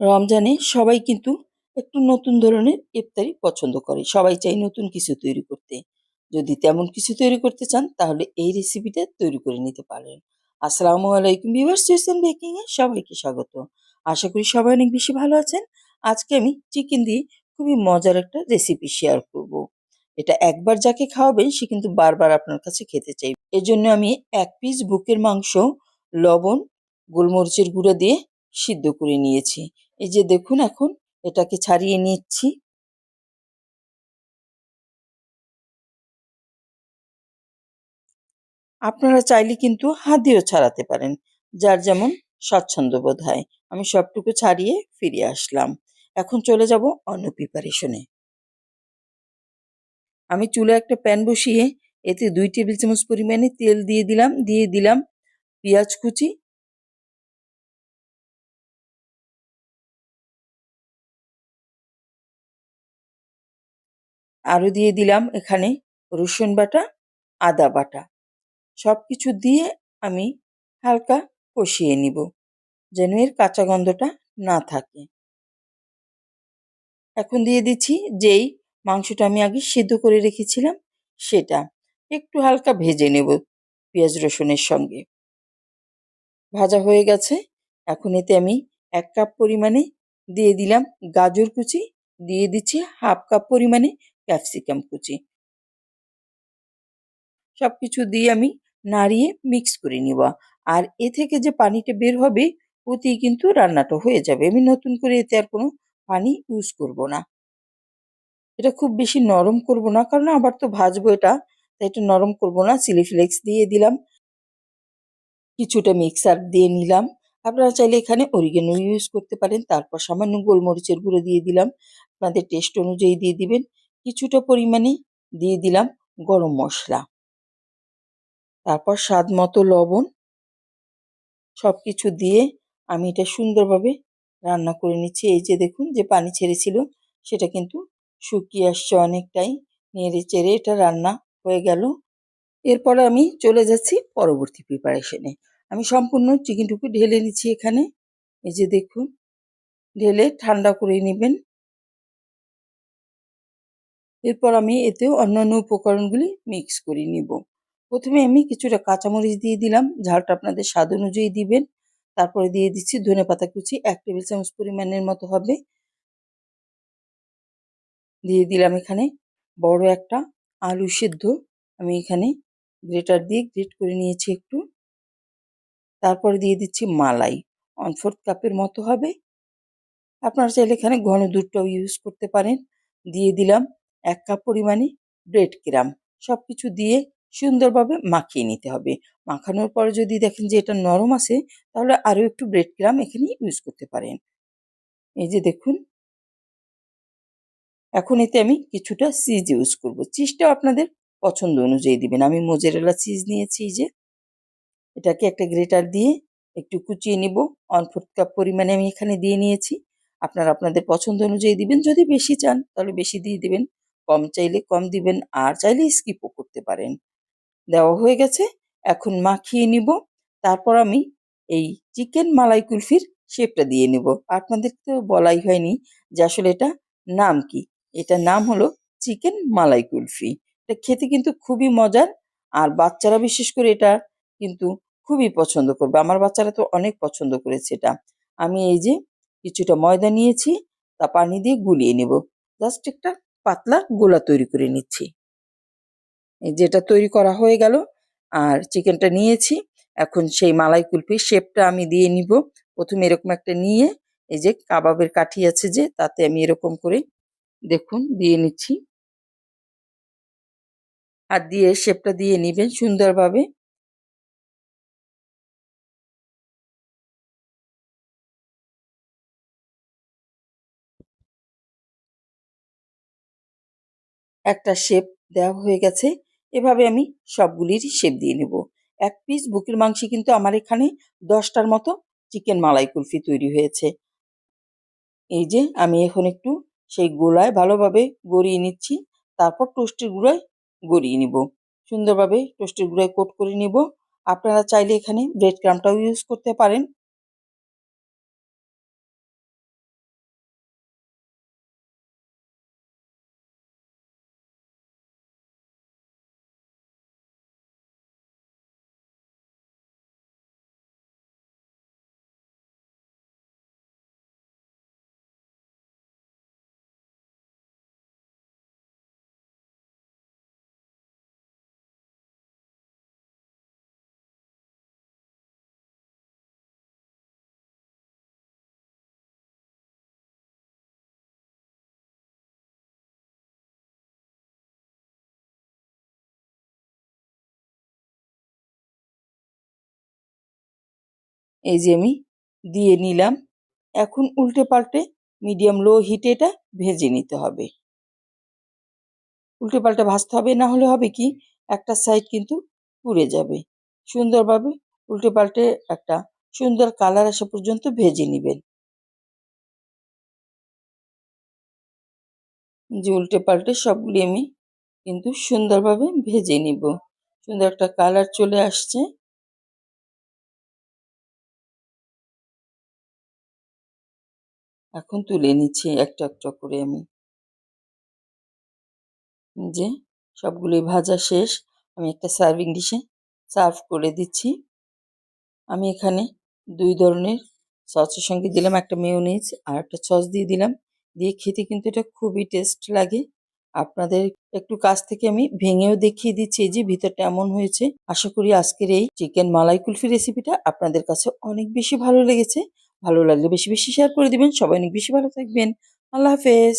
রমজানে সবাই কিন্তু একটু নতুন ধরনের ইফতারি পছন্দ করে। সবাই চাই নতুন কিছু তৈরি করতে। যদি তেমন কিছু তৈরি করতে চান, তাহলে এই রেসিপিটা তৈরি করে নিতে পারেন। আসসালামু আলাইকুম ভিউয়ার্স জেসন বেকিং এ সবাইকে স্বাগত। আশা করি সবাই অনেক বেশি ভালো আছেন। আজকে আমি চিকেন দিয়ে খুবই মজার একটা রেসিপি শেয়ার করব। এটা একবার যাকে খাওয়াবেন, সে কিন্তু বারবার আপনার কাছে খেতে চাইবে। এজন্য আমি এক পিস বুকের মাংস, লবণ, গোলমরিচের গুঁড়ো দিয়ে সিদ্ধ করে নিয়েছি। এই যে দেখুন এখন, এটাকে ছাড়িয়ে নিচ্ছি। আপনারা চাইলে কিন্তু হাত দিয়েও ছাড়াতে পারেন, যার যেমন স্বাচ্ছন্দ্য বোধ হয়। আমি সবটুকু ছাড়িয়ে ফিরে আসলাম। এখন চলে যাব অন্য প্রিপারেশনে আমি চুলে একটা প্যান বসিয়ে, এতে দুই টেবিল চামচ পরিমাণে তেল দিয়ে দিলাম দিয়ে দিলাম পেঁয়াজ কুচি আরও দিয়ে দিলাম এখানে রসুন বাটা, আদা বাটা। সব কিছু দিয়ে আমি হালকা কষিয়ে নিব যেন এর কাঁচা গন্ধটা না থাকে। এখন দিয়ে দিচ্ছি যেই মাংসটা আমি আগে সিদ্ধ করে রেখেছিলাম সেটা। একটু হালকা ভেজে নেব পেঁয়াজ রসুনের সঙ্গে। ভাজা হয়ে গেছে। এখন এতে আমি এক কাপ পরিমাণে দিয়ে দিলাম গাজর কুচি। দিয়ে দিচ্ছি হাফ কাপ পরিমাণে ক্যাপসিকাম কুচি। সব কিছু দিয়ে আমি নাড়িয়ে মিক্স করে নিব। আর এ থেকে যে পানিটা বের হবে, ওতেই কিন্তু রান্নাটা হয়ে যাবে। আমি নতুন করে এতে আর কোনো পানি ইউজ করব না। এটা খুব বেশি নরম করব না, কারণ আবার তো ভাজবো এটা, তাই একটু নরম করব না। চিলি ফ্লেক্স দিয়ে দিলাম। কিছুটা মিক্সার দিয়ে নিলাম। আপনারা চাইলে এখানে অরিগেনো ইউজ করতে পারেন। তারপর সামান্য গোলমরিচের গুঁড়ো দিয়ে দিলাম। আপনাদের টেস্ট অনুযায়ী দিয়ে দিবেন। কিছুটা পরিমাণে দিয়ে দিলাম গরম মশলা। তারপর স্বাদ মতো লবণ। সব কিছু দিয়ে আমি এটা সুন্দরভাবে রান্না করে নিচ্ছি। এই যে দেখুন যে পানি ছেড়েছিল, সেটা কিন্তু শুকিয়ে আসছে অনেকটাই। নেড়ে চেড়ে এটা রান্না হয়ে গেল। এরপর আমি চলে যাচ্ছি পরবর্তী প্রিপারেশনে আমি সম্পূর্ণ চিকেনটুকু ঢেলে নিচ্ছি এখানে। এই যে দেখুন, ঢেলে ঠান্ডা করে নেবেন। এরপর আমি এতেও অন্যান্য উপকরণগুলি মিক্স করে নিব। প্রথমে আমি কিছুটা কাঁচামরিচ দিয়ে দিলাম, ঝালটা আপনাদের স্বাদ অনুযায়ী দিবেন। তারপরে দিয়ে দিচ্ছি ধনে পাতা কুচি, এক টেবিল চামচ পরিমাণের মতো হবে। দিয়ে দিলাম এখানে বড় একটা আলু সেদ্ধ। আমি এখানে গ্রেটার দিয়ে গ্রেট করে নিয়েছি একটু। তারপরে দিয়ে দিচ্ছি মালাই ওয়ান ফোর্থ কাপের মতো হবে। আপনারা চাইলে এখানে ঘন দুধটাও ইউজ করতে পারেন। দিয়ে দিলাম এক কাপ পরিমাণে ব্রেড ক্রাম। সব কিছু দিয়ে সুন্দরভাবে মাখিয়ে নিতে হবে। মাখানোর পরে যদি দেখেন যে এটা নরম আছে, তাহলে আরও একটু ব্রেড ক্রাম এখানে ইউজ করতে পারেন। এই যে দেখুন। এখন এতে আমি কিছুটা চিজ ইউজ করব। চিজটাও আপনাদের পছন্দ অনুযায়ী দিবেন। আমি মোজারেলা চিজ নিয়েছি যে। এটাকে একটা গ্রেটার দিয়ে একটু কুচিয়ে নিব। ওয়ান ফোর্থ কাপ পরিমাণে আমি এখানে দিয়ে নিয়েছি। আপনারা আপনাদের পছন্দ অনুযায়ী দিবেন। যদি বেশি চান, তাহলে বেশি দিয়ে দিবেন। কম চাইলে কম দিবেন, আর চাইলে স্কিপও করতে পারেন। দেওয়া হয়ে গেছে, এখন মাখিয়ে নিব। তারপর আমি এই চিকেন মালাই কুলফির শেপটা দিয়ে নেব। আপনাদের তো বলাই হয়নি যে আসলে এটা নাম কি। এটার নাম হলো চিকেন মালাই কুলফি। এটা খেতে কিন্তু খুবই মজার, আর বাচ্চারা বিশেষ করে এটা কিন্তু খুবই পছন্দ করবে। আমার বাচ্চারা তো অনেক পছন্দ করেছে এটা। আমি এই যে কিছুটা ময়দা নিয়েছি, তা পানি দিয়ে গুলিয়ে নেব। জাস্ট একটা পাতলা গোলা তৈরি করে নিচ্ছি। যেটা তৈরি করা হয়ে গেল, আর চিকেনটা নিয়েছি। এখন সেই মালাই কুলফির শেপটা আমি দিয়ে নিব। প্রথমে এরকম একটা নিয়ে, এই যে কাবাবের কাঠি আছে যে, তাতে আমি এরকম করে দেখুন দিয়ে নিচ্ছি। আর দিয়ে শেপটা দিয়ে নিবেন সুন্দরভাবে। একটা শেপ দেওয়া হয়ে গেছে। এভাবে আমি সবগুলিরই শেপ দিয়ে নেব। এক পিস বুকের মাংসে কিন্তু আমার এখানে দশটার মতো চিকেন মালাই কুলফি তৈরি হয়েছে। এই যে আমি এখন একটু সেই গোলায় ভালোভাবে গড়িয়ে নিচ্ছি। তারপর টোস্টের গুঁড়ায় গড়িয়ে নিব। সুন্দরভাবে টোস্টের গুঁড়ায় কোট করে নিব। আপনারা চাইলে এখানে ব্রেড ক্রামটাও ইউজ করতে পারেন। এই যে আমি দিয়ে নিলাম। এখন উল্টে পাল্টে মিডিয়াম লো হিটে এটা ভেজে নিতে হবে। উল্টে পাল্টে ভাজতে হবে, না হলে হবে কি? একটা সাইড কিন্তু পুড়ে যাবে। সুন্দরভাবে উল্টে পাল্টে একটা সুন্দর কালার আসা পর্যন্ত ভেজে নেবেন। যে উল্টে পাল্টে সবগুলি আমি কিন্তু সুন্দরভাবে ভেজে নিব। সুন্দর একটা কালার চলে আসছে। এখন তুলে নিচ্ছি একটা একটা করে আমি। যে সবগুলোই ভাজা শেষ, আমি একটা সার্ভিং ডিশে সার্ভ করে দিচ্ছি। আমি এখানে দুই ধরনের সসের সঙ্গে দিলাম, একটা মেয়োনিজ আর একটা সস দিয়ে দিলাম। দিয়ে খেতে কিন্তু এটা খুবই টেস্ট লাগে। আপনাদের একটু কাছ থেকে আমি ভেঙেও দেখিয়ে দিচ্ছি যে ভিতরটা এমন হয়েছে। আশা করি আজকের এই চিকেন মালাই কুলফি রেসিপিটা আপনাদের কাছে অনেক বেশি ভালো লেগেছে। ভালো লাগলে বেশি বেশি শেয়ার করে দিবেন। সবাই অনেক বেশি ভালো থাকবেন। আল্লাহ হাফেজ।